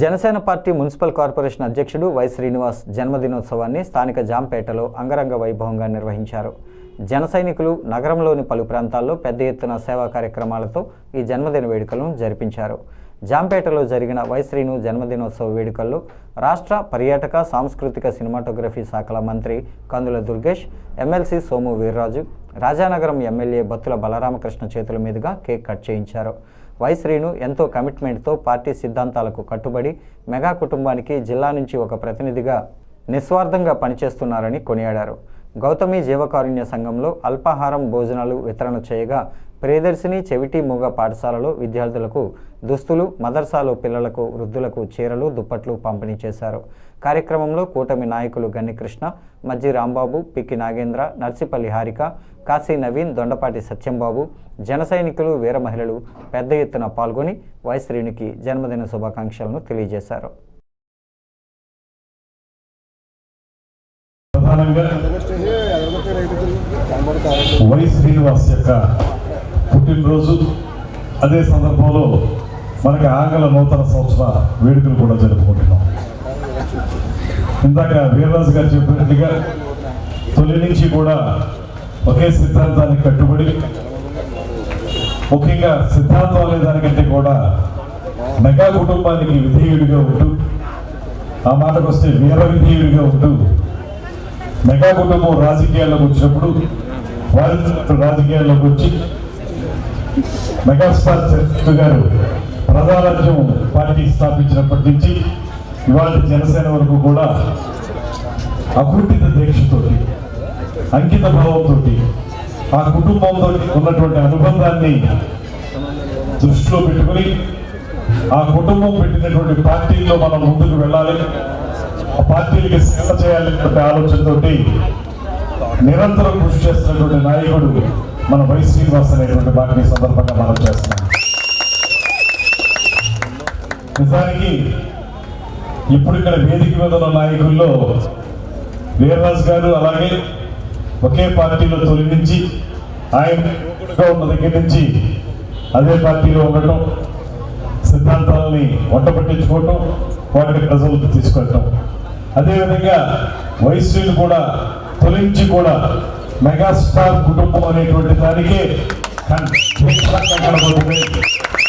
Janasena party municipal corporation అధ్యక్షుడు Y Srinivas జన్మదినోత్సవాన్ని స్థానిక జాంపేటలో అంగరంగ వైభవంగా నిర్వహించారు. జన సైనికులు నగరంలోని పలు ప్రాంతాల్లో పెద్ద ఎత్తున సేవా కార్యక్రమాలతో ఈ జన్మదిన వేడుకలను జరిపించారు. జాంపేటలో జరిగిన వై శ్రీను జన్మదినోత్సవ వేడుకల్లో రాష్ట్ర పర్యాటక సాంస్కృతిక సినిమాటోగ్రఫీ శాఖల మంత్రి కందుల దుర్గేష్ ఎమ్మెల్సీ సోము వీర్రాజు రాజానగరం ఎమ్మెల్యే బత్తుల బలరామకృష్ణ చేతుల మీదుగా కేక్ కట్ చేయించారు. వై శ్రీను ఎంతో కమిట్మెంట్తో పార్టీ సిద్ధాంతాలకు కట్టుబడి మెగా కుటుంబానికి జిల్లా నుంచి ఒక ప్రతినిధిగా నిస్వార్థంగా పనిచేస్తున్నారని కొనియాడారు. గౌతమి జీవకారుణ్య సంఘంలో అల్పాహారం భోజనాలు వితరణ చేయగా ప్రియదర్శిని చెవిటి మూగ పాఠశాలలో విద్యార్థులకు దుస్తులు మదర్సాలో పిల్లలకు వృద్ధులకు చీరలు దుప్పట్లు పంపిణీ చేశారు. కార్యక్రమంలో కూటమి నాయకులు గన్నికృష్ణ మజ్జి రాంబాబు పిక్కి నాగేంద్ర నర్సిపల్లి హారిక కాశీ నవీన్ దొండపాటి సత్యంబాబు జన సైనికులు వీర మహిళలు పెద్ద ఎత్తున పాల్గొని వైశ్రీనికి జన్మదిన శుభాకాంక్షలను తెలియజేశారు. వై శ్రీనివాస్ యొక్క పుట్టినరోజు. అదే సందర్భంలో మనకి ఆంగ్ల నూతన సంవత్సర వేడుకలు కూడా జరుపుకుంటున్నాం. ఇందాక వీర్రాజు గారు చెప్పినట్టుగా తొలి నుంచి కూడా ఒకే సిద్ధాంతానికి కట్టుబడి ముఖ్యంగా సిద్ధాంతం అనే దానికంటే కూడా మెగా కుటుంబానికి విధేయుడిగా ఉంటూ ఆ మాటకు వస్తే వీర విధేయుడిగా ఉంటూ మెగా కుటుంబం రాజకీయాల్లోకి వచ్చినప్పుడు వారి రాజకీయాల్లోకి వచ్చి మెగాస్టార్ చంద్రబాబు గారు ప్రజారాజ్యం పార్టీ స్థాపించినప్పటి నుంచి ఇవాళ జనసేన వరకు కూడా అకుంఠిత దీక్షతోటి అంకిత భావంతో ఆ కుటుంబంతో ఉన్నటువంటి అనుబంధాన్ని దృష్టిలో పెట్టుకుని ఆ కుటుంబం పెట్టినటువంటి పార్టీల్లో మనం ముందుకు వెళ్ళాలి. ఆ పార్టీలకి సేవ చేయాలనేటువంటి ఆలోచనతోటి నిరంతరం కృషి చేస్తున్నటువంటి నాయకుడు మన వైస్ శ్రీనివాస్ అనేటువంటి వాటిని సందర్భంగా మనం చేస్తున్నాం. నిజానికి ఇప్పుడు ఇక్కడ వేదిక మీద ఉన్న నాయకుల్లో వీర్రాజు గారు అలాగే ఒకే పార్టీలో తొలి నుంచి ఆయన ఉన్న దగ్గర నుంచి అదే పార్టీలో ఉండటం సిద్ధాంతాలని వంట పట్టించుకోవటం వాటిని ప్రజలకు తీసుకెళ్ళటం. అదేవిధంగా వైశ్యులు కూడా తొలగించి కూడా మెగాస్టార్ కుటుంబం అనేటువంటి దానికి కనబడుతుంది.